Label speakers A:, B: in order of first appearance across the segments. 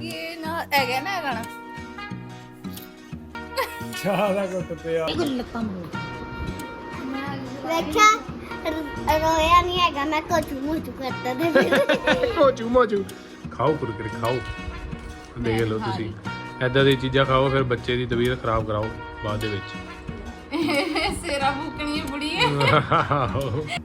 A: ਕੀ ਨਾ ਹੈਗਾ ਨਾ ਇਹ ਗਾਣਾ।
B: ਚਾਹ ਦਾ ਘੁੱਟ ਪਿਆ।
C: ਇਹ ਗੁੱਲ ਲੱਤਾਂ ਮੋੜ
D: ਵੇਖਿਆ? ਰ- ਰੋਇਆ ਨਹੀਂ ਹੈਗਾ ਮੈਂ ਕੋਚੂ ਮੋਚੂ ਕਰਦਾ ਤੇ।
B: ਮੋਚੂ ਮੋਚੂ ਖਾਓ ਕੁਰਕਰੇ ਖਾਓ। ਦੇਖ ਲਓ ਤੁਸੀਂ। ਐਦਾਂ ਦੀ ਚੀਜ਼ਾਂ ਖਾਓ ਫਿਰ ਬੱਚੇ ਦੀ ਤਬੀਅਤ ਖਰਾਬ ਕਰਾਓ ਬਾਅਦ ਦੇ ਵਿੱਚ।
A: ਸੇਰਾ ਭੁਕਣੀ ਬੁੜੀ ਹੈ
B: ਜੀ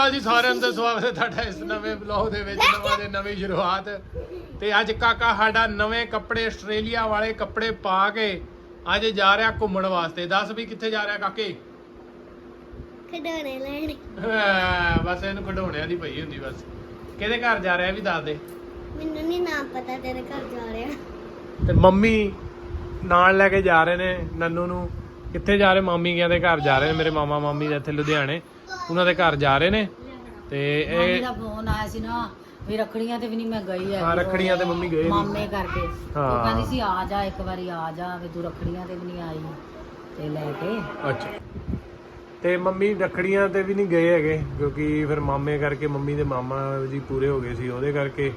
B: ਅਕਾਲ ਜੀ ਸਾਰਿਆਂ ਦਾ ਸਵਾਗਤ ਹੈ ਤੁਹਾਡਾ ਇਸ ਨਵੇਂ ਬਲੌਗ ਦੇ ਵਿੱਚ ਨਵਾਂ ਦੇ ਨਵੀਂ ਸ਼ੁਰੂਆਤ। ਤੇ ਅੱਜ ਕਾਕਾ ਸਾਡਾ ਨਵੇਂ ਕੱਪੜੇ ਆਸਟ੍ਰੇਲੀਆ ਵਾਲੇ ਕੱਪੜੇ ਪਾ ਕੇ ਅੱਜ ਜਾ ਰਿਹਾ ਘੁੰਮਣ ਵਾਸਤੇ। ਦੱਸ ਵੀ ਕਿੱਥੇ ਜਾ ਰਿਹਾ ਕਾਕੇ?
D: ਖਿਡੌਣੇ ਲੈਣੇ।
B: ਹਾਂ, ਬਸ ਇਹਨੂੰ ਖਡਾਉਣਿਆਂ ਦੀ ਪਈ ਹੁੰਦੀ ਬਸ। ਕਿਹਦੇ ਘਰ ਜਾ ਰਿਹਾ ਇਹ ਵੀ ਦੱਸ ਦੇ।
D: ਮੈਨੂੰ ਨਹੀਂ ਨਾਮ ਪਤਾ ਤੇਰੇ ਘਰ ਜਾ ਰਿਹਾ।
B: ਤੇ ਮੰਮੀ ਨਾਲ ਲੈ ਕੇ ਜਾ ਰਹੇ ਨੇ ਨੰਨੂ ਨੂੰ। ਕਿੱਥੇ ਜਾ ਰਹੇ? ਮਾਮੀ ਗਿਆ ਦੇ ਘਰ ਜਾ ਰਹੇ ਨੇ ਮੇਰੇ ਮਾਮਾ ਮਾਮੀ ਦੇ ਇੱਥੇ ਲੁਧਿਆਣੇ। ਉਹਨਾਂ ਦੇ ਘਰ ਜਾ ਰਹੇ ਨੇ ਤੇ
C: ਮਾਮੀ
B: ਇਹ
C: ਦਾ ਫੋਨ ਆਇਆ ਸੀ ਨਾ ਵੀ ਰੱਖੜੀਆਂ ਤੇ ਵੀ ਨਹੀਂ ਮੈਂ ਗਈ ਹੈ
B: ਹਾਂ ਰੱਖੜੀਆਂ ਤੇ ਮੰਮੀ ਗਏ ਨੀ।
C: ਮਾਮੇ ਕਰਕੇ।
B: ਹਾਂ।
C: ਕਹਿੰਦੀ ਸੀ ਆ ਜਾ ਇੱਕ ਵਾਰੀ ਆ ਜਾ ਵੀ ਤੂੰ ਰੱਖੜੀਆਂ ਤੇ ਵੀ ਨਹੀਂ ਆਈ ਤੇ ਲੈ ਕੇ।
B: ਅੱਛਾ। ਤੇ ਮੰਮੀ ਰੱਖੜੀਆਂ ਤੇ ਵੀ ਨਹੀਂ ਗਏ ਹੈਗੇ ਕਿਉਂਕਿ ਫਿਰ ਮਾਮੇ ਕਰਕੇ ਮੰਮੀ ਦੇ ਮਾਮਾ ਜੀ ਪੂਰੇ ਹੋ ਗਏ ਸੀ ਉਹਦੇ ਕਰਕੇ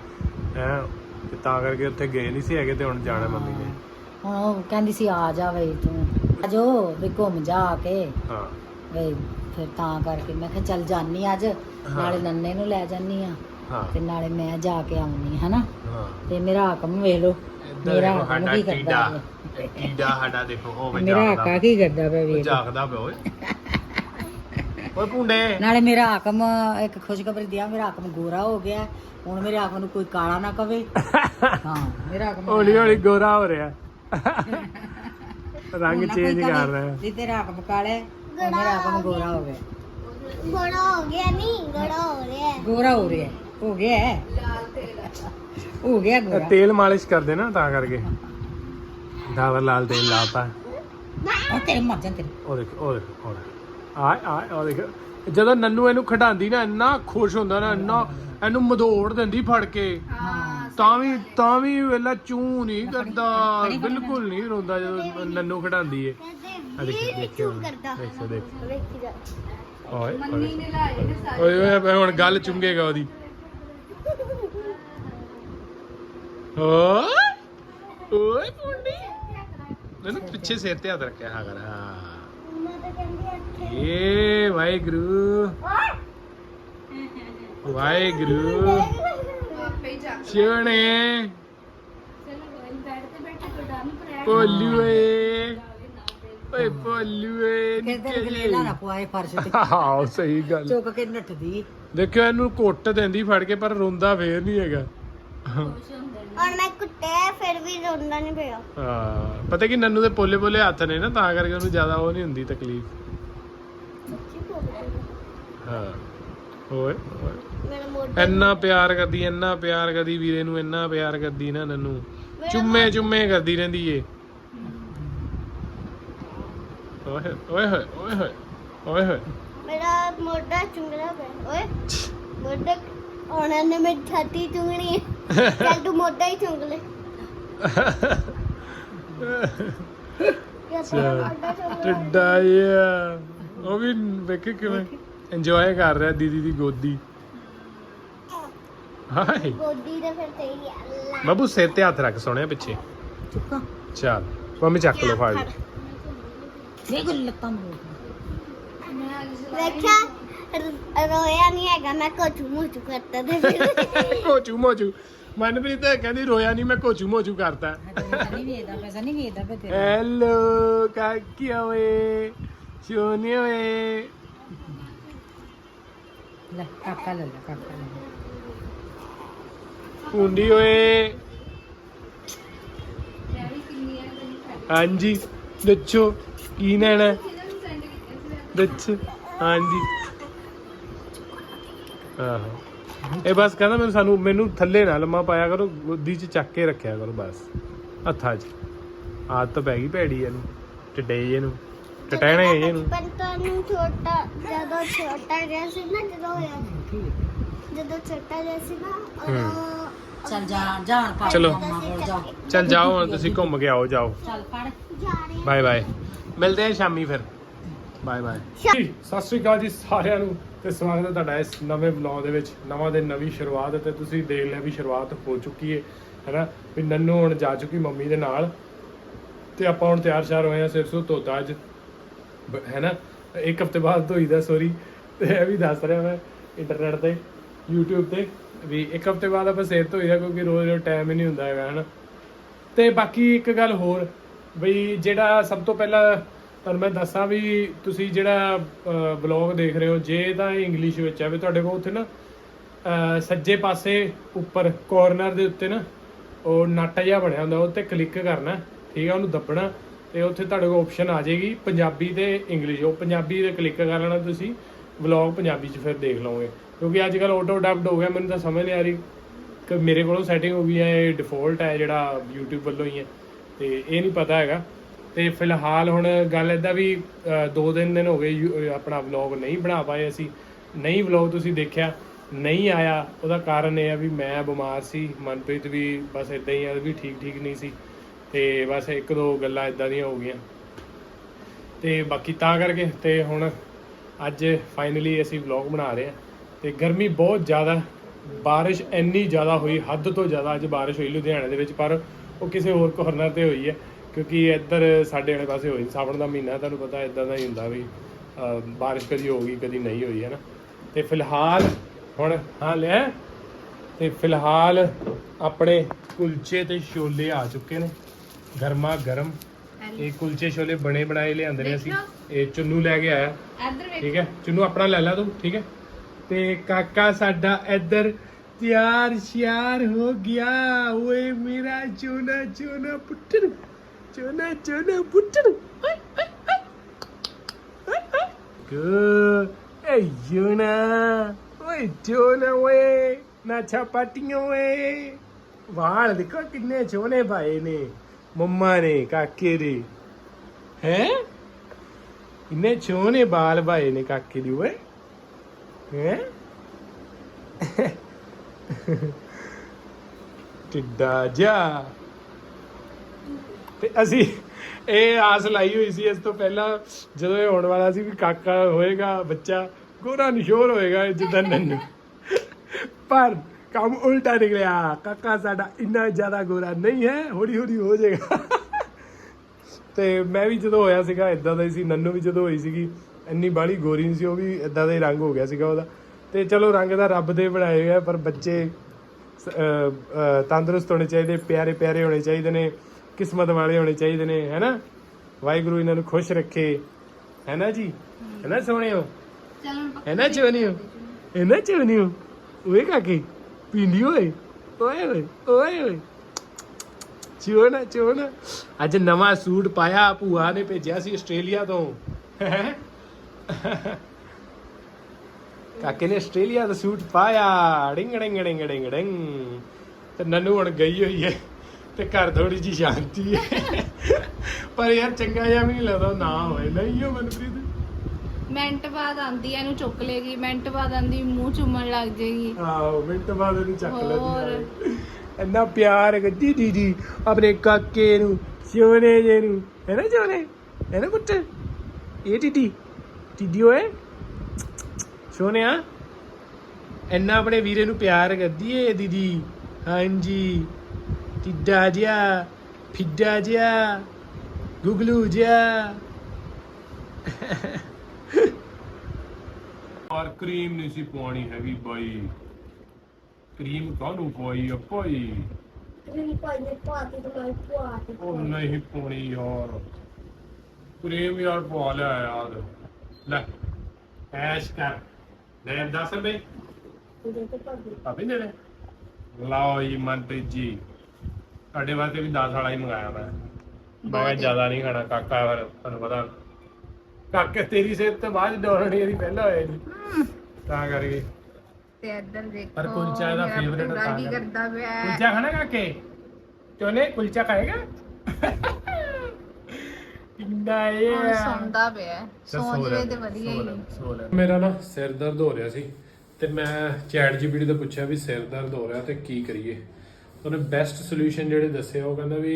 B: ਹੈ ਤੇ ਤਾਂ ਕਰਕੇ ਉੱਥੇ ਗਏ ਨਹੀਂ ਸੀ ਹੈਗੇ ਤੇ ਹੁਣ ਜਾਣਾ ਮੰਮੀ ਨੇ।
C: ਹੁਣ ਉਹ ਕਹਿੰਦੀ ਸੀ ਆ ਜਾ ਬਈ ਤੂੰ। ਆਜੋ ਵੀ ਘੁੰਮ ਜਾ ਕੇ।
B: ਹਾਂ।
C: ਬਈ ਫਿਰ ਤਾਂ ਕਰਕੇ ਮੈਂ ਕਿਹਾ ਚੱਲ ਜਾਨੀ ਅੱਜ ਨਾਲੇ ਨੰਨੇ ਨੂੰ ਲੈ ਜਾਨੀ ਆ।
B: ਹਾਂ।
C: ਤੇ ਨਾਲੇ ਮੈਂ ਜਾ ਕੇ ਆਉਣੀ ਹਨਾ?
B: ਹਾਂ।
C: ਤੇ ਮੇਰਾ ਹਾਕਮ ਵੇਖ
B: ਇੱਧਰ
C: ਮੇਰਾ ਹਾਕਮ ਕੀ ਕਰਦਾ ਵੇ।
B: ਟੀਡਾ ਸਾਡਾ ਦੇਖੋ ਉਹ
C: ਮੇਰਾ
B: ਵਜਾਗਦਾ
C: ਹਾਕਾ ਕੀ ਕਰਦਾ ਪਿਆ ਵੇਖ
B: ਜਾਗਦਾ ਪਿਆ ਓਏ। ਓਏ ਪੁੰਡੇ
C: ਨਾਲੇ ਮੇਰਾ ਹਾਕਮ ਇੱਕ ਖੁਸ਼ਖਬਰੀ ਦਿਆ ਮੇਰਾ ਹਾਕਮ ਗੋਰਾ ਹੋ ਗਿਆ। ਹੁਣ ਮੇਰੇ ਹਾਕਮ ਨੂੰ ਕੋਈ ਕਾਲਾ ਨਾ ਕਵੇ। ਹਾਂ ਮੇਰਾ ਹਾਕਮ
B: ਹੌਲੀ ਹੌਲੀ ਗੋਰਾ ਹੋ ਰਿਹਾ। ਰੰਗ ਚੇਂਜ ਕਰ ਰਿਹਾ।
C: ਵੀ ਤੇਰਾ ਹਾਕਮ ਕਾਲਾ ਹੈ ਮੇਰਾ ਹਾਕਮ ਗੋਰਾ ਹੋ ਗਿਆ।
D: ਬੜਾ ਹੋ ਗਿਆ ਨਹੀਂ ਗੜਾ ਹੋ ਰਿਹਾ ਹੈ।
C: ਗੋਰਾ ਹੋ ਰਿਹਾ ਹੈ। ਹੋ ਗਿਆ ਹੈ। ਹੋ ਗਿਆ ਗੋਰਾ।
B: ਤੇਲ ਮਾਲਿਸ਼ ਕਰਦੇ ਨਾ ਤਾਂ ਕਰਕੇ। ਦਾਵਾ ਲਾਲ ਤੇਲ ਲਾਤਾ।
C: ਉਹ ਤੇਰੇ ਮਰ ਜਾਂ ਤੇਰੇ।
B: ਉਹ ਦੇਖ ਉਹ ਦੇਖ ਉਹ ਦੇਖ। ਆਏ ਆਏ ਉਹ ਦੇਖ। ਜਦੋਂ ਨੰਨੂ ਇਹਨੂੰ ਖਡਾਉਂਦੀ ਨਾ ਇੰਨਾ ਖੁਸ਼ ਹੁੰਦਾ ਨਾ ਇੰਨਾ ਇਹਨੂੰ ਮਧੋੜ ਦਿੰਦੀ ਫੜ ਕੇ। ਤਾਂ ਵੀ ਤਾਂ ਵੀ ਵੇਲਾ ਚੂ ਨਹੀਂ ਕਰਦਾ ਬਿਲਕੁਲ ਨਹੀਂ ਰੋਂਦਾ ਜਦੋਂ ਨੰਨੂ ਖਡਾਉਂਦੀ ਏ। ਆ ਦੇਖ ਦੇਖ
D: ਚੂ ਕਰਦਾ।
B: ਦੇਖ ਦੇਖ ਓਏ ਓਏ। ਓਏ ਓਏ ਹੁਣ ਗੱਲ ਚੁੰਗੇਗਾ ਉਹਦੀ। ਓਏ ਓਏ ਪੁੰਡੀ ਮੈਨੂੰ ਪਿੱਛੇ ਸਿਰ ਤੇ ਹੱਥ ਰੱਖਿਆ ਹਾਂ ਕਰ ਹਾਂ। ਏ ਵਾਹਿਗੁਰੂ। ਵਾਹਿਗੁਰੂ। ਸ਼ਿਵਣੇ ਪੋਲੂ ਏ ਓਏ ਪੋਲੂ ਏ
C: ਕਿਤੇ ਗਲੇਲਾ ਨਾ ਪਵਾਏ ਫਰਸ਼ ਤੇ।
B: ਹਾਂ ਸਹੀ ਗੱਲ।
C: ਚੁੱਕ ਕੇ ਨੱਠਦੀ
B: ਦੇਖਿਓ ਇਹਨੂੰ ਕੁੱਟ ਦਿੰਦੀ ਫੜ ਕੇ ਪਰ ਰੋਂਦਾ ਫੇਰ ਨਹੀਂ ਹੈਗਾ।
D: ਔਰ ਮੈਂ ਕੁੱਟਿਆ ਫਿਰ ਵੀ ਰੋਂਦਾ ਨਹੀਂ ਪਿਆ।
B: ਹਾਂ ਪਤਾ ਕਿ ਨੰਨੂ ਦੇ ਪੋਲੇ ਪੋਲੇ ਹੱਥ ਨੇ ਨਾ ਤਾਂ ਕਰਕੇ ਉਹਨੂੰ ਜ਼ਿਆਦਾ ਉਹ ਨਹੀਂ ਹੁੰਦੀ ਤਕਲੀਫ। ਹਾਂ। ਓਏ।
D: ਮੇਰਾ ਮੋਢਾ
B: ਇੰਨਾ ਪਿਆਰ ਕਰਦੀ ਇੰਨਾ ਪਿਆਰ ਕਰਦੀ ਵੀਰੇ ਨੂੰ ਇੰਨਾ ਪਿਆਰ ਕਰਦੀ ਨਾ ਨੰਨੂ। ਚੁੰਮੇ ਚੁੰਮੇ ਕਰਦੀ ਰਹਿੰਦੀ ਏ। ਓਏ ਓਏ ਹੋਏ ਓਏ ਹੋਏ ਓਏ ਹੋਏ
D: ਮੇਰਾ ਮੋਢਾ ਚੁੰਗਲਾ ਪਿਆ। ਓਏ ਮੋਢਾ ਉਹਨਾਂ ਨੇ ਮੇਰੀ ਛਾਤੀ ਚੁੰਗਣੀ ਹੈ ਚੱਲ ਤੂੰ ਮੋਢਾ ਹੀ ਚੁੰਗ ਲੈ।
B: ਚੱਲ। ਟਿੱਡਾ ਆ ਉਹ ਵੀ ਵੇਖ ਕਿਵੇਂ? ਇੰਜੋਏ ਕਰ ਰਿਹਾ ਦੀਦੀ ਦੀ ਗੋਦੀ। ਹਾਏ।
D: ਗੋਦੀ ਦੇ ਫਿਰ ਤੇ ਹੀ ਅੱਲਾ
B: ਬਾਬੂ ਸਿਰ ਤੇ ਹੱਥ ਰੱਖ ਸੋਹਣਿਆ ਪਿੱਛੇ।
C: ਚੁੱਕਾ।
B: ਚੱਲ ਮੰਮੀ ਚੱਕ ਲਓ ਫਾੜ
C: ਵੇਖ ਲੱਤਾਂ ਮੋੜ
D: ਵੇਖਿਆ ਰੋਇਆ ਨਹੀਂ ਹੈਗਾ ਮੈਂ ਕੋਚੂ ਮੋਚੂ ਕਰਦਾ ਤੇ ਫਿਰ।
B: ਕੋਚੂ ਮੋਚੂ। ਮਨਪ੍ਰੀਤ ਤਾਂ ਕਹਿੰਦੀ ਰੋਇਆ ਨਹੀਂ ਮੈਂ ਕੋਚੂ ਮੋਚੂ ਕਰਤਾ।
C: ਨਹੀਂ ਵੇਦਾ ਪੈਸਾ ਨਹੀਂ ਵੇਦਾ ਪੇ ਤੇਰਾ
B: ਹੈਲੋ ਕਾਕੀ ਓਏ ਸੋਨੀ ਓਏ।
C: ਲੈ, ਕਾਕਾ ਲੈ ਲੈ, ਕਾਕਾ ਲੈ ਲੈ।
B: ਪੁੰਡੀ ਓਏ। ਹਾਂਜੀ, ਦੱਸੋ, ਕੀ ਲੈਣਾ? ਹੈ? ਦੱਸ, ਹਾਂਜੀ। ਆਹੋ। ਇਹ ਬਸ ਕਹਿੰਦਾ ਮੈਨੂੰ ਸਾਨੂੰ, ਮੈਨੂੰ ਥੱਲੇ ਨਾ ਲੰਮਾ ਪਾਇਆ ਕਰੋ ਗੋਦੀ 'ਚ ਚੱਕ ਕੇ ਰੱਖਿਆ ਕਰੋ ਬਸ, ਹੱਥਾਂ 'ਚ। ਆਦਤ ਪੈ ਗਈ ਭੈੜੀ ਇਹਨੂੰ ਟਟੇ ਇਹਨੂੰ ਟਟੈਣੇ ਇਹਨੂੰ।
D: ਪਰ ਤੁਹਾਨੂੰ ਛੋਟਾ ਜਦੋਂ ਛੋਟਾ ਜਿਹਾ ਸੀ ਨਾ ਜਦੋਂ ਹੋਇਆ। ਜਦੋਂ ਛੋਟਾ ਜਿਹਾ ਸੀ ਨਾ ਉਦੋਂ
C: ਚੱਲ ਜਾ ਜਾਣ ਪਾ
B: ਚਲੋ।
C: ਮੰਮਾ ਕੋਲ ਜਾ
B: ਚੱਲ ਜਾਓ ਹੁਣ ਤੁਸੀਂ ਘੁੰਮ ਕੇ ਆਓ ਜਾਓ।
C: ਚੱਲ ਫੜ।
D: ਜਾ ਰਹੇ
B: ਬਾਏ ਬਾਏ ਮਿਲਦੇ ਆ ਸ਼ਾਮੀ ਫਿਰ। ਬਾਏ ਬਾਏ ਸਤਿ ਸ਼੍ਰੀ ਅਕਾਲ ਜੀ ਸਾਰਿਆਂ ਨੂੰ ਤੇ ਸਵਾਗਤ ਹੈ ਤੁਹਾਡਾ ਇਸ ਨਵੇਂ ਵਲੌਗ ਦੇ ਵਿੱਚ ਨਵਾਂ ਦਿਨ ਨਵੀਂ ਸ਼ੁਰੂਆਤ ਤੇ ਤੁਸੀਂ ਦੇਖ ਲਿਆ ਵੀ ਸ਼ੁਰੂਆਤ ਹੋ ਚੁੱਕੀ ਹੈ ਹੈਨਾ? ਵੀ ਨੰਨੂ ਹੁਣ ਜਾ ਚੁੱਕੀ ਮੰਮੀ ਦੇ ਨਾਲ ਤੇ ਆਪਾਂ ਹੁਣ ਤਿਆਰ ਸ਼ਾਰ ਹੋਏ ਆ ਸਿਰ ਸੂ ਧੋਤਾ ਅੱਜ। ਬ- ਹੈਨਾ ਇੱਕ ਹਫ਼ਤੇ ਬਾਅਦ ਧੋਈਦਾ ਸੋਰੀ ਤੇ ਇਹ ਵੀ ਦੱਸ ਰਿਹਾ ਮੈਂ ਇੰਟਰਨੈਟ ਤੇ, YouTube ਤੇ, ਵੀ ਇੱਕ ਹਫ਼ਤੇ ਬਾਅਦ ਆਪਾਂ ਸਿਰ ਧੋਈਦਾ ਕਿਉਂਕਿ ਰੋਜ਼ ਰੋਜ਼ ਟਾਈਮ ਹੀ ਨਹੀਂ ਹੁੰਦਾ ਹੈਗਾ ਹੈਨਾ ਤੇ ਬਾਕੀ ਇੱਕ ਗੱਲ ਹੋਰ ਬਈ ਜਿਹੜਾ ਸਭ ਤੋਂ ਪਹਿਲਾਂ ਤੁਹਾਨੂੰ ਮੈਂ ਦੱਸਾਂ ਵੀ ਤੁਸੀਂ ਜਿਹੜਾ ਬਲੌਗ ਦੇਖ ਰਹੇ ਹੋ, ਜੇ ਤਾਂ ਇੰਗਲਿਸ਼ ਵਿੱਚ ਹੈ ਵੀ ਤੁਹਾਡੇ ਕੋਲ ਉੱਥੇ ਨਾ ਸੱਜੇ ਪਾਸੇ ਉੱਪਰ ਕੋਰਨਰ ਦੇ ਉੱਤੇ ਨਾ, ਉਹ ਨੱਟ ਜਿਹਾ ਬਣਿਆ ਹੁੰਦਾ ਉਹ ਤੇ ਕਲਿੱਕ ਕਰਨਾ, ਠੀਕ ਹੈ ਉਹਨੂੰ ਦੱਬਣਾ ਤੇ ਉੱਥੇ ਤੁਹਾਡੇ ਕੋਲ ਆਪਸ਼ਨ ਆ ਜਾਏਗੀ ਪੰਜਾਬੀ ਤੇ ਇੰਗਲਿਸ਼ ਉਹ ਪੰਜਾਬੀ ਤੇ ਕਲਿੱਕ ਕਰ ਲੈਣਾ ਤੁਸੀਂ। ਵਲੌਗ ਪੰਜਾਬੀ 'ਚ ਫਿਰ ਦੇਖ ਲਓਗੇ। ਕਿਉਂਕਿ ਅੱਜ ਕੱਲ ਆਟੋ ਡਬਡ ਹੋ ਗਿਆ ਮੈਨੂੰ ਤਾਂ ਸਮਝ ਨਹੀਂ ਆ ਰਹੀ। ਕਿ ਮੇਰੇ ਕੋਲੋਂ ਸੈਟਿੰਗ ਹੋ ਗਈ ਹੈ ਇਹ ਡਿਫਾਲਟ ਹੈ ਜਿਹੜਾ YouTube ਵੱਲੋਂ ਹੀ ਹੈ। ਤੇ ਇਹ ਨਹੀਂ ਪਤਾ ਹੈਗਾ। ਤੇ ਫਿਲਹਾਲ ਹੁਣ ਗੱਲ ਇਦਾਂ ਵੀ ਅ, ਦੋ ਦਿਨ ਦਿਨ ਹੋ ਗਏ ਆਪਣਾ ਵਲੌਗ ਨਹੀਂ ਬਣਾ ਪਾਏ ਅਸੀਂ। ਨਹੀਂ ਵਲੌਗ ਤੁਸੀਂ ਦੇਖਿਆ ਨਹੀਂ ਆਇਆ। ਉਹਦਾ ਕਾਰਨ ਇਹ ਆ ਵੀ ਮੈਂ ਬਿਮਾਰ ਸੀ। ਮਨਪ੍ਰੀਤ ਵੀ ਬਸ ਇਦਾਂ ਹੀ ਆ ਵੀ ਠੀਕ ਠੀਕ ਨਹੀਂ ਸੀ। ਤੇ ਬਸ ਇੱਕ ਦੋ ਗੱਲਾਂ ਇਦਾਂ ਦੀਆਂ ਹੋ ਗਈਆਂ। ਤੇ ਬਾਕੀ ਤਾਂ ਕਰਕੇ ਤੇ ਹੁਣ ਅੱਜ ਫਾਈਨਲੀ ਅਸੀਂ ਵਲੌਗ ਬਣਾ ਰਹੇ ਹਾਂ। ਤੇ ਗਰਮੀ ਬਹੁਤ ਜ਼ਿਆਦਾ, ਬਾਰਿਸ਼ ਇੰਨੀ ਜ਼ਿਆਦਾ ਹੋਈ, ਹੱਦ ਤੋਂ ਜ਼ਿਆਦਾ ਅੱਜ ਬਾਰਿਸ਼ ਹੋਈ ਲੁਧਿਆਣੇ ਦੇ ਵਿੱਚ, ਪਰ ਉਹ ਕਿਸੇ ਹੋਰ ਕੋਰਨਰ ਤੇ ਹੋਈ ਹੈ, ਕਿਉਂਕਿ ਇੱਧਰ ਸਾਡੇ ਵਾਲੇ ਪਾਸੇ ਹੋਈ, ਸਾਵਣ ਦਾ ਮਹੀਨਾ, ਤੁਹਾਨੂੰ ਪਤਾ ਇਦਾਂ ਦਾ ਹੀ ਹੁੰਦਾ ਵੀ ਬਾਰਿਸ਼ ਕਦੀ ਹੋ ਗਈ, ਕਦੀ ਨਹੀਂ ਹੋਈ ਹੈ ਨਾ ਤੇ ਫਿਲਹਾਲ ਹੁਣ, ਹਾਂ ਲੈ ਤੇ ਫਿਲਹਾਲ ਆਪਣੇ ਕੁਲਚੇ ਤੇ ਛੋਲੇ ਆ ਚੁੱਕੇ ਨੇ। ਗਰਮਾ ਗਰਮ। ਇਹ ਕੁਲਚੇ ਛੋਲੇ ਬਣੇ ਬਣਾਏ ਲਿਆਂਦੇ ਨੇ ਅਸੀਂ। ਇਹ ਚੁੰਨੂ ਲੈ ਕੇ ਆਇਆ।
A: ਇੱਧਰ ਵੇਖ।
B: ਠੀਕ ਹੈ? ਚੁੰਨੂ ਆਪਣਾ ਲੈ ਲੈ ਤੂੰ ਠੀਕ ਹੈ? ਤੇ ਕਾਕਾ ਸਾਡਾ ਇੱਧਰ ਤਿਆਰ ਸ਼ਿਆਰ ਹੋ ਗਿਆ। ਓਏ ਮੇਰਾ ਚੋਨਾ ਚੋਨਾ ਪੁੱਤਰ ਚੋਨਾ ਚੋਨਾ ਪੁੱਤਰ ਏ ਜੋਨਾ ਓਏ ਜੋਨਾ ਓਏ ਨਾ ਛਾਪਾਟੀਆਂ ਓਏ। ਵਾਲ ਦੇਖੋ ਕਿੰਨੇ ਸੋਹਣੇ ਭਾਏ ਨੇ। ਮੰਮਾ ਨੇ ਕਾਕੇ ਦੇ ਹੈ ਇੰਨੇ ਸੋਹਣੇ ਬਾਲ ਭਾਏ ਨੇ ਕਾਕੇ ਦੀ ਓਏ ਹੈ ਟਿੱਡਾ ਜਾ ਤੇ ਅਸੀਂ ਇਹ ਆਸ ਲਾਈ ਹੋਈ ਸੀ ਇਸ ਤੋਂ ਪਹਿਲਾਂ ਜਦੋਂ ਇਹ ਹੋਣ ਵਾਲਾ ਸੀ ਵੀ ਕਾਕਾ ਹੋਏਗਾ ਬੱਚਾ ਗੋਰਾ ਨਿਸ਼ੋਰ ਹੋਏਗਾ ਜਿੱਦਾਂ ਨੰਨੂ ਪਰ ਕੰਮ ਉਲਟਾ ਨਿਕਲਿਆ। ਕਾਕਾ ਸਾਡਾ ਇੰਨਾ ਜ਼ਿਆਦਾ ਗੋਰਾ ਨਹੀਂ ਹੈ ਹੌਲੀ ਹੌਲੀ ਹੋ ਜਾਏਗਾ। ਤੇ ਮੈਂ ਵੀ ਜਦੋਂ ਹੋਇਆ ਸੀਗਾ ਇਦਾਂ ਦਾ ਹੀ ਸੀ ਨੰਨੂ ਵੀ ਜਦੋਂ ਹੋਈ ਸੀਗੀ ਇੰਨੀ ਬਾਲੀ ਗੋਰੀ ਨਹੀਂ ਸੀ ਉਹ ਵੀ ਇਦਾਂ ਦਾ ਹੀ ਰੰਗ ਹੋ ਗਿਆ ਸੀਗਾ ਉਹਦਾ। ਤੇ ਚਲੋ ਰੰਗ ਦਾ ਰੱਬ ਦੇ ਬਣਾਏ ਹੋਏ ਆ ਪਰ ਬੱਚੇ ਤੰਦਰੁਸਤ ਹੋਣੇ ਚਾਹੀਦੇ ਪਿਆਰੇ ਪਿਆਰੇ ਹੋਣੇ ਚਾਹੀਦੇ ਨੇ ਕਿਸਮਤ ਵਾਲੇ ਹੋਣੇ ਚਾਹੀਦੇ ਨੇ ਹੈਨਾ? ਵਾਹਿਗੁਰੂ ਇਹਨਾਂ ਨੂੰ ਖੁਸ਼ ਰੱਖੇ। ਹੈਨਾ ਜੀ? ਹੈਨਾ ਸੋਹਣਿਓ?
A: ਚੱਲ
B: ਹੈਨਾ ਚੋਨੀਓ? ਹੈਨਾ ਚੋਨੀਓ? ਓਏ ਕਾਕੇ। ਪਿੰਡੀ ਓਏ ਓਏ ਓਏ ਓਏ ਓਏ ਚੋਨਾ ਚੋਨਾ ਅੱਜ ਨਵਾਂ ਸੂਟ ਪਾਇਆ ਭੂਆ ਨੇ ਭੇਜਿਆ ਸੀ ਆਸਟ੍ਰੇਲੀਆ ਤੋਂ ਕਾਕੇ ਨੇ ਆਸਟ੍ਰੇਲੀਆ ਦਾ ਸੂਟ ਪਾਇਆ ਡਿੰਗ ਡਿੰਗ ਡਿੰਗ ਡਿੰਗ ਡਿੰਗ ਤੇ ਨਨੂ ਹੁਣ ਗਈ ਹੋਈ ਹੈ ਤੇ ਘਰ ਥੋੜੀ ਜੀ ਸ਼ਾਂਤੀ ਹੈ ਪਰ ਯਾਰ ਚੰਗਾ ਜਿਹਾ ਵੀ ਨਹੀਂ ਲੱਗਦਾ ਨਾ ਹੋਏ ਨਹੀਂ ਹੋ ਮਨਪ੍ਰੀਤ
A: ਮਿੰਟ ਬਾਅਦ ਆਂਦੀ ਇਹਨੂੰ ਚੁੱਕ ਲੇਗੀ ਮਿੰਟ ਬਾਅਦ ਆਂਦੀ ਮੂੰਹ ਚੁੰਮਣ ਲੱਗ ਜੇਗੀ।
B: ਆਹੋ ਮਿੰਟ ਬਾਅਦ ਇਹਨੂੰ ਚੱਕ
A: ਹੋਰ।
B: ਲੈਂਦੀ ਇੰਨਾ ਪਿਆਰ ਹੈ ਦੀ ਦੀ ਆਪਣੇ ਕਾਕੇ ਨੂੰ ਸੋਨੇ ਜੇ ਨੂੰ। ਹੈ ਨਾ ਸੋਨੇ ਹੈ ਨਾ ਪੁੱਤ? ਇਹ ਟੀਟੀ ਟੀਡੀ ਓਏ। ਸੋਨਿਆ ਇੰਨਾ ਆਪਣੇ ਵੀਰੇ ਨੂੰ ਪਿਆਰ ਕਰਦੀ ਏ ਦੀਦੀ। ਹਾਂਜੀ। ਟਿੱਡਾ ਜਿਹਾ ਫਿੱਡਾ ਜਿਹਾ ਗੁਗਲੂ ਜਿਹਾ। ਔਰ ਕਰੀਮ ਨਹੀਂ ਸੀ ਪਾਉਣੀ ਹੈਗੀ ਬਾਈ। ਕਰੀਮ ਕਾਹਨੂੰ ਪਾਈ ਆ ਭਾਈ?
D: ਨਹੀਂ ਪਾਈ ਪਾਤੀ ਤੋਂ ਮੈਂ ਪਾਤੀ
B: ਉਹ ਨਹੀਂ ਪਾਉਣੀ ਯਾਰ। ਕਰੀਮ ਯਾਰ ਪਵਾ ਲਿਆ ਯਾਰ। ਲੈ ਐਸ਼ ਕਰ। ਲੈ 10 ਰੁਪਏ ਭਾਬੀ। ਨੇ ਲਾਓ ਜੀ ਮਨਪ੍ਰੀਤ ਜੀ। ਤੁਹਾਡੇ ਵਾਸਤੇ ਵੀ 10 ਵਾਲਾ ਹੀ ਮੰਗਾਇਆ ਮੈਂ। ਮੈਂ ਜ਼ਿਆਦਾ ਨਹੀਂ ਖਾਣਾ ਕਾਕਾ ਫਿਰ ਤੁਹਾਨੂੰ ਪਤਾ ਕਾਕੇ ਤੇਰੀ ਸਿਹਤ ਤੇ ਬਾਅਦ ਡੋਲਣੀ ਇਹਦੀ ਪਹਿਲਾਂ ਹੋਇਆ ਜੀ। ਤਾਂ ਕਰਕੇ।
A: ਤੇ ਇੱਧਰ ਦੇਖੋ
B: ਪਰ ਕੁਲਚਾ ਇਹਦਾ
A: ਮੇਰਾ
B: favorite ਤਾਂ
A: ਕੀ
B: ਹੈ।
A: ਕਰਦਾ ਪਿਆ। ਹੈ।
B: ਕੁਲਚਾ ਖਾਣਾ ਕਾਕੇ? ਚੋਨੇ ਕੁਲਚਾ ਖਾਏਗਾ? ਕਿੰਨਾ
A: ਹੁਣ
B: ਇਹ
A: ਸੌਂਦਾ ਪਿਆ ਹੈ। ਸੌਂ ਜਵੇ ਤੇ ਵਧੀਆ ਹੀ
B: ਮੇਰਾ ਨਾ ਸਿਰ ਦਰਦ ਹੋ ਰਿਹਾ ਸੀ ਤੇ ਮੈਂ ਚੈਟ ਜੀਪੀਟੀ ਤੋਂ ਪੁੱਛਿਆ ਵੀ ਸਿਰ ਦਰਦ ਹੋ ਰਿਹਾ ਤੇ ਕੀ ਕਰੀਏ। ਉਹਨੇ ਬੈਸਟ ਸੋਲੂਸ਼ਨ ਜਿਹੜੇ ਦੱਸੇ ਉਹ ਕਹਿੰਦਾ ਵੀ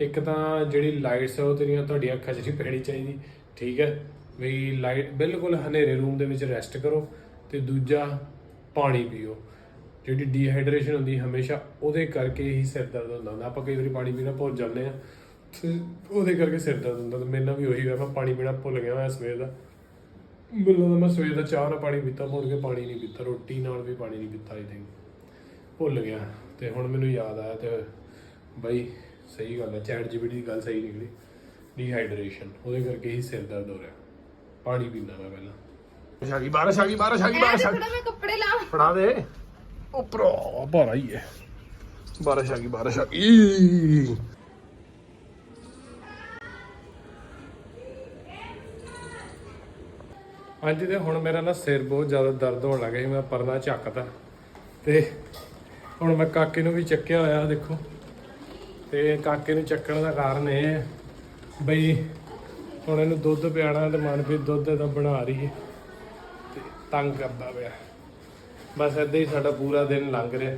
B: ਇੱਕ ਤਾਂ ਜਿਹੜੀ ਲਾਈਟਸ ਆ ਉਹ ਤੇਰੀਆਂ ਤੁਹਾਡੀਆਂ ਅੱਖਾਂ 'ਚ ਨਹੀਂ ਪੈਣੀ ਚਾਹੀਦੀ। ਠੀਕ ਹੈ। ਵੀ ਲਾਈਟ ਬਿਲਕੁਲ ਹਨੇਰੇ ਰੂਮ ਦੇ ਵਿੱਚ ਰੈਸਟ ਕਰੋ ਤੇ ਦੂਜਾ ਪਾਣੀ ਪੀਓ। ਜਿਹੜੀ ਡੀਹਾਈਡਰੇਸ਼ਨ ਹੁੰਦੀ ਹਮੇਸ਼ਾ ਉਹਦੇ ਕਰਕੇ ਹੀ ਸਿਰ ਦਰਦ ਹੁੰਦਾ ਹੁੰਦਾ। ਆਪਾਂ ਕਈ ਵਾਰੀ ਪਾਣੀ ਪੀਣਾ ਭੁੱਲ ਜਾਂਦੇ ਆ ਤੇ ਉਹਦੇ ਕਰਕੇ ਸਿਰ ਦਰਦ ਹੁੰਦਾ ਤੇ ਮੇਰੇ ਨਾਲ ਵੀ ਉਹੀ ਹੋਇਆ, ਮੈਂ ਪਾਣੀ ਪੀਣਾ ਭੁੱਲ ਗਿਆ ਮੈਂ ਸਵੇਰ ਦਾ। ਮੈਨੂੰ ਲੱਗਦਾ ਮੈਂ ਸਵੇਰ ਦਾ ਚਾਹ ਨਾਲ ਪਾਣੀ ਪੀਤਾ, ਭੁੱਲ ਕੇ ਪਾਣੀ ਨਹੀਂ ਪੀਤਾ, ਰੋਟੀ ਨਾਲ ਵੀ ਪਾਣੀ ਨਹੀਂ ਪੀਤਾ ਆਈ ਥਿੰਕ ਭੁੱਲ ਗਿਆ। ਤੇ ਹੁਣ ਮੈਨੂੰ ਯਾਦ ਆਇਆ ਤੇ ਬਈ ਸਹੀ ਗੱਲ ਹੈ ਚੈਟ ਜੀਪੀਟੀ ਦੀ ਗੱਲ ਸਹੀ ਨਿਕਲੀ। ਡੀਹਾਈਡਰੇਸ਼ਨ ਉਹਦੇ ਕਰਕੇ ਹੀ ਸਿਰ ਦਰਦ ਹੋ ਰਿਹਾ। ਪਾਣੀ ਪੀਣਾ ਮੈਂ ਪਹਿਲਾਂ। ਬਾਰਿਸ਼ ਆ ਗਈ ਬਾਰਿਸ਼ ਆ ਗਈ ਬਾਰਿਸ਼ ਆ ਗਈ ਬਾਰਿਸ਼ ਆ ਗਈ
A: ਮੈਂ ਕੱਪੜੇ ਲਾ।
B: ਫੜਾ ਦੇ। ਉਪਰੋਂ ਭਾਰਾ ਹੀ ਹੈ ਬਾਰਿਸ਼ ਆ ਗਈ ਬਾਰਿਸ਼ ਆ ਗਈ ਹਾਂਜੀ ਤੇ ਹੁਣ ਮੇਰਾ ਨਾ ਸਿਰ ਬਹੁਤ ਜ਼ਿਆਦਾ ਦਰਦ ਹੋਣ ਲੱਗਾ ਸੀ ਮੈਂ ਪਰਨਾ ਚੱਕਦਾ ਤੇ ਹੁਣ ਮੈਂ ਕਾਕੇ ਨੂੰ ਵੀ ਚੱਕਿਆ ਹੋਇਆ ਦੇਖੋ। ਤੇ ਕਾਕੇ ਨੂੰ ਚੱਕਣ ਦਾ ਕਾਰਨ ਇਹ ਹੈ ਬਈ ਹੁਣ ਇਹਨੂੰ ਦੁੱਧ ਪਿਆਣਾ ਤੇ ਮਨਪ੍ਰੀਤ ਦੁੱਧ ਇਹਦਾ ਬਣਾ ਰਹੀ ਹੈ ਤੇ ਤੰਗ ਕਰਦਾ ਪਿਆ। ਬਸ ਏਦਾਂ ਹੀ ਸਾਡਾ ਪੂਰਾ ਦਿਨ ਲੰਘ ਰਿਹਾ।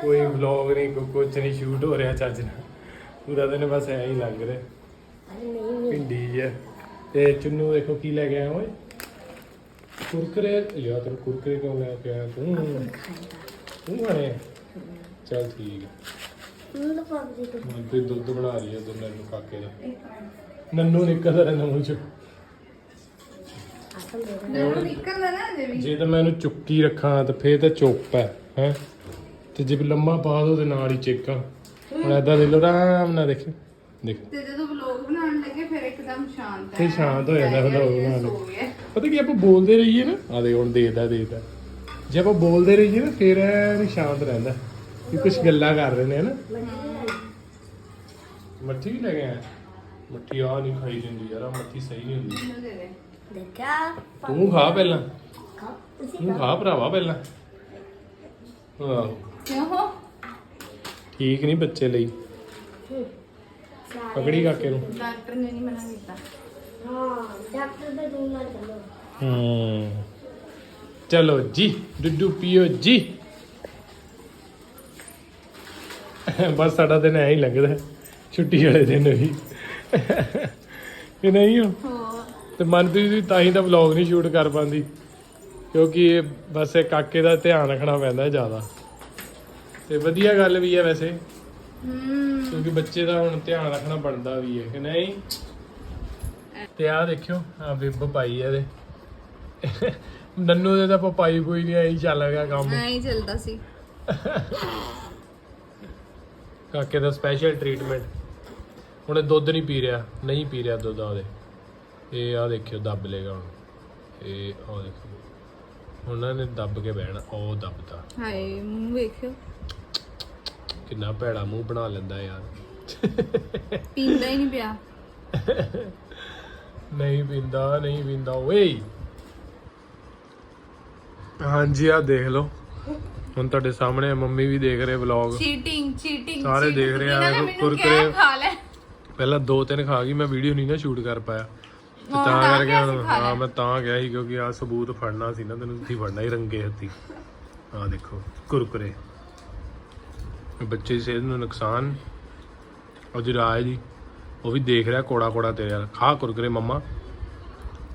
B: ਕੋਈ ਵਲੌਗ ਨਹੀਂ ਕੋਈ ਕੁਝ ਨਹੀਂ ਸ਼ੂਟ ਹੋ ਰਿਹਾ ਚੱਜ ਨਾਲ। ਪੂਰਾ ਦਿਨ ਬਸ ਐਂ ਹੀ ਲੰਘ ਰਿਹਾ। ਪਿੰਡੀ ਜਿਹਾ ਤੇ ਚੁੰਨੂ ਦੇਖੋ ਕੀ ਲੈ ਗਿਆ ਓਏ। ਕੁਰਕਰੇ। ਯਾਰ ਤੈਨੂੰ ਕੁਰਕਰੇ ਕਿਉਂ ਲੈ ਕੇ ਆਇਆ ਤੂੰ? ਤੂੰ ਖਾਣੇ ਚੱਲ ਠੀਕ ਹੈ ਹੁਣ ਤੇ ਦੁੱਧ ਬਣਾ ਰਹੀ ਹੈ ਦੋਨਾਂ ਨੂੰ। ਕਾਕੇ ਦਾ ਨੰਨੂ ਨਿਕਲਦਾ ਰਹਿੰਦਾ ਮੂੰਹ ਚੋਂ।
A: ਨਿਕਲਦਾ ਨਾ ਅਜੇ ਵੀ।
B: ਜੇ ਤਾਂ ਮੈਂ ਇਹਨੂੰ ਚੁੱਕੀ ਰੱਖਾਂ ਤਾਂ ਫੇਰ ਤਾਂ ਚੁੱਪ ਹੈ ਹੈ। ਤੇ ਜੇ ਲੰਮਾ ਪਾ ਦੋ ਤੇ ਨਾਲ ਹੀ ਚੇਕਾਂ ਹੁਣ ਏਦਾਂ ਦੇ ਲੋ ਆਰਾਮ ਨਾਲ ਦੇਖੋ ਦੇਖੋ
A: ਤੇ ਜਦੋਂ ਵਲੋਗ ਬਣਾਉਣ ਲੱਗੇ ਫਿਰ ਇੱਕਦਮ ਸ਼ਾਂਤ
B: ਤੇ
A: ਹੈ
B: ਸ਼ਾਂਤ ਹੋ ਜਾਂਦਾ vlog ਬਣਾਉਣ
A: ਗਿਆ।
B: ਪਤਾ ਕੀ ਆਪਾਂ ਬੋਲਦੇ ਰਹੀਏ ਨਾ। ਆ ਦੇ ਹੁਣ ਦੇਦਾ ਦੇਦਾ ਜੇ ਆਪਾਂ ਬੋਲਦੇ ਰਹੀਏ ਨਾ ਫਿਰ ਇਹ ਸ਼ਾਂਤ ਰਹਿੰਦਾ। ਕਿ ਕੁਝ ਗੱਲਾਂ ਕਰ ਰਹੇ ਨੇ ਨਾ। ਮੱਠੀ ਵੀ ਲੈ ਕੇ ਆਇਆ। ਮੱਠੀ ਆ ਨਹੀਂ ਖਾਈ ਜਾਂਦੀ ਯਾਰ ਆ ਮੱਠੀ ਸਹੀ ਨਹੀਂ ਹੁੰਦੀ।
A: ਮੈਨੂੰ ਦੇ ਦੇ।
D: ਦੇਖਿਆ?
B: ਤੂੰ ਖਾ ਪਹਿਲਾਂ।
D: ਖਾ ਤੁਸੀਂ
B: ਤੂੰ ਖਾ। ਭਰਾਵਾ ਪਹਿਲਾਂ। ਆਹੋ।
A: ਕਿਉਂ?
B: ਠੀਕ ਨਹੀਂ ਬੱਚੇ ਲਈ। ਪਕੜੀ ਕਾਕੇ ਨੂੰ।
A: ਡਾਕਟਰ ਨੇ ਨਹੀਂ ਮਨਾ ਕੀਤਾ।
D: ਹਾਂ ਡਾਕਟਰ ਦੇ ਚੱਲੋ।
B: ਹੂੰ। ਚਲੋ ਜੀ ਡੁੱਡੂ ਪੀਓ ਜੀ। ਬਸ ਸਾਡਾ ਦਿਨ ਐਂ ਹੀ ਲੰਘਦਾ। ਹੈ, ਛੁੱਟੀ ਵਾਲੇ ਦਿਨ ਵੀ ਕਿ ਨਹੀਂ ਹੋ ਤੇ ਮਨਪ੍ਰੀਤ ਵੀ ਤਾਂ ਹੀ ਤਾਂ ਵਲੌਗ ਨਹੀਂ ਸ਼ੂਟ ਕਰ ਪਾਉਂਦੀ। ਕਿਉਂਕਿ ਇਹ ਬਸ ਇਹ ਕਾਕੇ ਦਾ ਧਿਆਨ ਰੱਖਣਾ ਪੈਂਦਾ ਹੈ ਜ਼ਿਆਦਾ। ਤੇ ਵਧੀਆ ਗੱਲ ਵੀ ਹੈ ਵੈਸੇ।
A: ਹੂੰ।
B: ਕਿਉਂਕਿ ਬੱਚੇ ਦਾ ਹੁਣ ਧਿਆਨ ਰੱਖਣਾ ਬਣਦਾ ਵੀ ਹੈ ਕਿ ਨਹੀਂ? ਤੇ ਆਹ ਦੇਖਿਓ ਆ ਵਿਬ ਪਾਈ ਹੈ ਇਹਦੇ। ਨੰਨੂ ਦੇ ਤਾਂ ਪਪਾਈ ਕੋਈ ਨਹੀਂ ਆਈ ਚੱਲ ਗਿਆ ਕੰਮ।
A: ਐਂ ਹੀ ਚੱਲਦਾ ਸੀ।
B: ਕਾਕੇ ਦਾ ਸਪੈਸ਼ਲ ਟ੍ਰੀਟਮੈਂਟ ਹੁਣ ਇਹ ਦੁੱਧ ਨਹੀਂ ਪੀ ਰਿਹਾ ਨਹੀਂ ਪੀ ਰਿਹਾ ਦੁੱਧ ਉਹਦੇ ਇਹ ਆ ਦੇਖਿਓ ਦੱਬ ਲੇਗਾ ਹੁਣ। ਇਹ ਆ ਦੇਖੋ। ਉਹਨਾਂ ਨੇ ਦੱਬ ਕੇ ਬਹਿਣਾ ਉਹ ਦੱਬਤਾ।
A: ਹਾਏ ਮੂੰਹ ਵੇਖਿਓ।
B: ਕਿੰਨਾ ਭੈੜਾ ਮੂੰਹ ਬਣਾ ਲੈਂਦਾ ਯਾਰ।
A: ਪੀਂਦਾ ਹੀ ਨਹੀਂ ਪਿਆ।
B: ਨਹੀਂ ਪੀਂਦਾ ਨਹੀਂ ਪੀਂਦਾ। ਓਏ! ਹਾਂਜੀ ਆ ਦੇਖ ਲਓ। ਹੁਣ ਤੁਹਾਡੇ ਸਾਹਮਣੇ ਮੰਮੀ ਵੀ ਦੇਖ ਰਹੇ ਵਲੌਗ
A: ਚੀਟਿੰਗ ਚੀਟਿੰਗ
B: ਸਾਰੇ ਦੇਖ ਰਹੇ ਆ, ਕੁਰਕਰੇ।
A: ਖਾ ਲੈ।
B: ਪਹਿਲਾਂ ਦੋ ਤਿੰਨ ਖਾ ਗਈ ਮੈਂ ਵੀਡੀਓ ਨਹੀਂ ਨਾ ਸ਼ੂਟ ਕਰ ਪਾਇਆ। ਤੇ ਕਰਕੇ ਹੁਣ। ਹਾਂ ਮੈਂ ਤਾਂ ਗਿਆ ਸੀ ਕਿਉਂਕਿ ਆ ਸਬੂਤ ਫੜਨਾ ਸੀ ਨਾ ਤੈਨੂੰ ਉੱਥੇ ਫੜਨਾ ਹੀ ਰੰਗੇ ਹੱਥੀ। ਆ ਦੇਖੋ ਕੁਰਕਰੇ। ਬੱਚੇ ਦੀ ਸਿਹਤ ਨੂੰ ਨੁਕਸਾਨ। ਉਹ ਜੀ ਰਾਜ ਜੀ ਉਹ ਵੀ ਦੇਖ ਰਿਹਾ ਕੋੜਾ ਕੋੜਾ ਤੇਰੇ ਯਾਰ ਖਾ ਕੁਰਕਰੇ ਮੰਮਾ।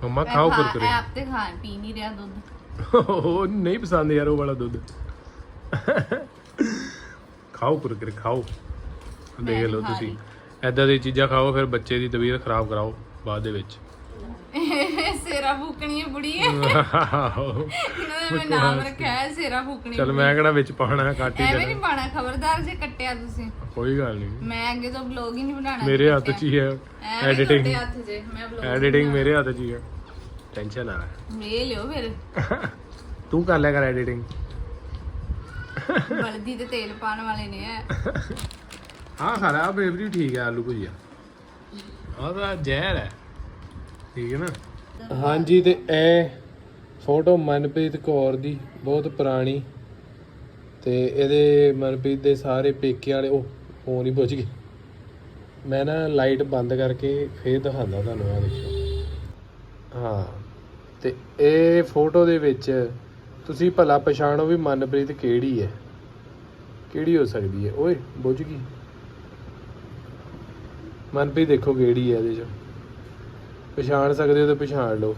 B: ਮੰਮਾ ਖਾਓ ਕੁਰਕਰੇ।
A: ਆਪ ਤੇ ਖਾਣ ਪੀ ਨਹੀਂ ਰਿਹਾ ਦੁੱਧ।
B: ਉਹ ਨਹੀਂ ਪਸੰਦ ਯਾਰ ਉਹ ਵਾਲਾ ਦੁੱਧ। ਖਾਓ ਕੁਰਕਰੇ ਖਾਓ। ਦੇਖ ਲਓ ਤੁਸੀਂ। ਐਦਾਂ ਦੀ ਚੀਜ਼ਾਂ ਖਾਓ ਫਿਰ ਬੱਚੇ ਦੀ ਤਬੀਅਤ ਖਰਾਬ ਕਰਾਓ ਬਾਅਦ ਦੇ ਵਿੱਚ।
A: ਸੇਰਾ ਫੂਕਣੀ ਹੈ ਬੁੜੀ ਇਹਨਾਂ ਮੈਂ ਨਾਮ ਰੱਖਿਆ ਹੈ ਸੇਰਾ ਫੂਕਣੀ
B: ਚਲ ਮੈਂ ਕਿਹੜਾ ਵਿੱਚ ਪਾਣਾ ਕੱਟ
A: ਐਵੇਂ ਨਹੀਂ ਪਾਣਾ ਖਬਰਦਾਰ ਜੇ ਕੱਟਿਆ ਤੁਸੀਂ।
B: ਕੋਈ ਗੱਲ ਨਹੀਂ।
A: ਮੈਂ ਅੱਗੇ ਤੋਂ ਵਲੌਗ ਹੀ ਨਹੀਂ ਬਣਾਉਣਾ
B: ਮੇਰੇ ਹੱਥ 'ਚ ਹੀ ਹੈ
A: ਐਡੀਟਿੰਗ
B: ਐਡੀਟਿੰਗ
A: ਹੱਥ 'ਚ ਮੈਂ
B: ਐਡੀਟਿੰਗ ਮੇਰੇ ਹੱਥ 'ਚ ਹੀ ਹੈ। ਟੈਨਸ਼ਨ ਨਾ ਲੈ।
A: ਵੇ ਲਿਓ ਫਿਰ।
B: ਤੂੰ ਕਰ ਲਿਆ ਕਰ ਐਡੀਟਿੰਗ
A: ਬਲਦੀ ਤੇ ਤੇਲ ਪਾਉਣ ਵਾਲੇ ਨੇ।
B: ਹਾਂ, ਖਾ ਲਿਆ ਠੀਕ ਹੈ, ਆਲੂ ਭੁਜੀਆ। ਆਹ ਤਾਂ ਜ਼ਹਿਰ ਹੈ। ਠੀਕ ਹੈ ਨਾ? ਹਾਂਜੀ, ਤੇ ਇਹ ਫੋਟੋ ਮਨਪ੍ਰੀਤ ਕੌਰ ਦੀ, ਬਹੁਤ ਪੁਰਾਣੀ। ਤੇ ਇਹਦੇ ਮਨਪ੍ਰੀਤ ਦੇ ਸਾਰੇ ਪੇਕੇ ਵਾਲੇ, ਉਹ ਫੋਨ ਹੀ ਪੁੱਜ ਗਏ। ਮੈਂ ਨਾ ਲਾਈਟ ਬੰਦ ਕਰਕੇ ਫੇਰ ਦਿਖਾਉਂਦਾ ਤੁਹਾਨੂੰ ਆ ਦੇਖੋ। ਹਾਂ, ਤੇ ਇਹ ਫੋਟੋ ਦੇ ਵਿੱਚ ਤੁਸੀਂ ਭਲਾ ਪਛਾਣੋ ਵੀ ਮਨਪ੍ਰੀਤ ਕਿਹੜੀ ਹੈ। ਕਿਹੜੀ ਹੋ ਸਕਦੀ ਹੈ? ਓਏ, ਬੁੱਝ ਗਈ। ਮਨਪ੍ਰੀਤ ਦੇਖੋ ਕਿਹੜੀ ਹੈ ਇਹਦੇ ਚ। ਪਛਾਣ ਸਕਦੇ ਹੋ ਤੇ ਪਛਾਣ ਲਓ।